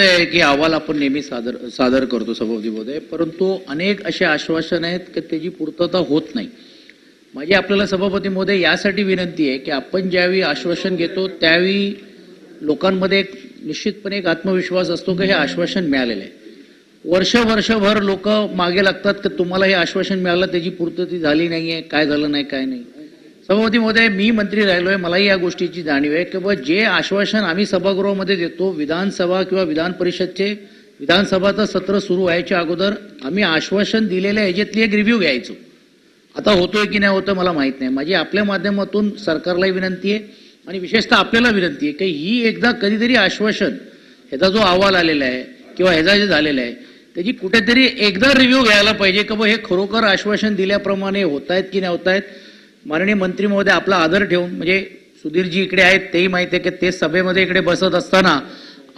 की अहवाल आपण नेहमी सादर सादर करतो सभापतीमध्ये परंतु अनेक असे आश्वासन आहेत की त्याची पूर्तता होत नाही. माझी आपल्याला सभापती महोदय यासाठी विनंती आहे की आपण ज्यावेळी आश्वासन घेतो त्यावेळी लोकांमध्ये एक निश्चितपणे एक आत्मविश्वास असतो की हे आश्वासन मिळालेलं आहे. वर्ष वर्षभर लोक मागे लागतात की तुम्हाला हे आश्वासन मिळालं त्याची पूर्तता झाली नाही आहे काय झालं नाही काय नाही. सभापती महोदय मी मंत्री राहिलोय मलाही या गोष्टीची जाणीव आहे. की जे आश्वासन आम्ही सभागृहामध्ये देतो विधानसभा किंवा विधान परिषदचे विधानसभाचं सत्र सुरू व्हायच्या अगोदर आम्ही आश्वासन दिलेल्या ह्याच्यातली एक रिव्ह्यू घ्यायचो. आता होतोय की नाही होतं मला माहीत नाही. माझी आपल्या माध्यमातून सरकारलाही विनंती आहे आणि विशेषतः आपल्याला विनंती आहे की ही एकदा कधीतरी आश्वासन ह्याचा जो अहवाल आलेला आहे किंवा ह्याचा जे झालेला आहे त्याची कुठेतरी एकदा रिव्ह्यू घ्यायला पाहिजे की हे खरोखर आश्वासन दिल्याप्रमाणे होत आहेत की नाही होत आहेत माननीय मंत्री महोदय आपला आदर ठेवून म्हणजे सुधीरजी इकडे आहेत तेही माहिती आहे की ते सभेमध्ये इकडे बसत असताना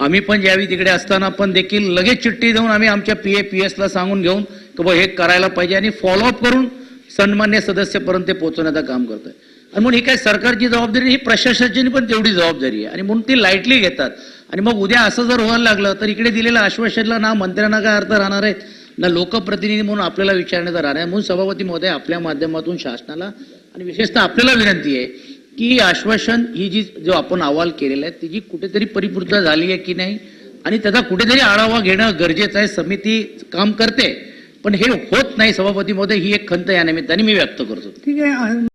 आम्ही पण ज्यावेळी तिकडे असताना पण देखील लगेच चिठ्ठी देऊन आम्ही आमच्या पी ए पी एसला सांगून घेऊन की बा हे करायला पाहिजे आणि फॉलोअप करून सन्मान्य सदस्यपर्यंत ते पोहोचवण्याचं काम करतोय. आणि म्हणून ही काय सरकारची जबाबदारी ही प्रशासनाची पण तेवढी जबाबदारी आहे. आणि म्हणून ती लाईटली घेतात. आणि मग उद्या असं जर व्हायला लागलं तर इकडे दिलेल्या आश्वासनला ना मंत्र्यांना काय अर्थ राहणार आहेत ना लोकप्रतिनिधी म्हणून आपल्याला विचारण्याचा राहणार आहे. म्हणून सभापती महोदय आपल्या माध्यमातून शासनाला आणि विशेषतः आपल्याला विनंती आहे की आश्वासन ही जी जो आपण अहवाल केलेला आहे तिची कुठेतरी परिपूर्तता झाली आहे की नाही? आणि त्याचा कुठेतरी आढावा घेणं गरजेचं आहे समिती काम करते पण हे होत नाही सभापती महोदय ही एक खंत या निमित्ताने मी व्यक्त करतो. ठीक आहे.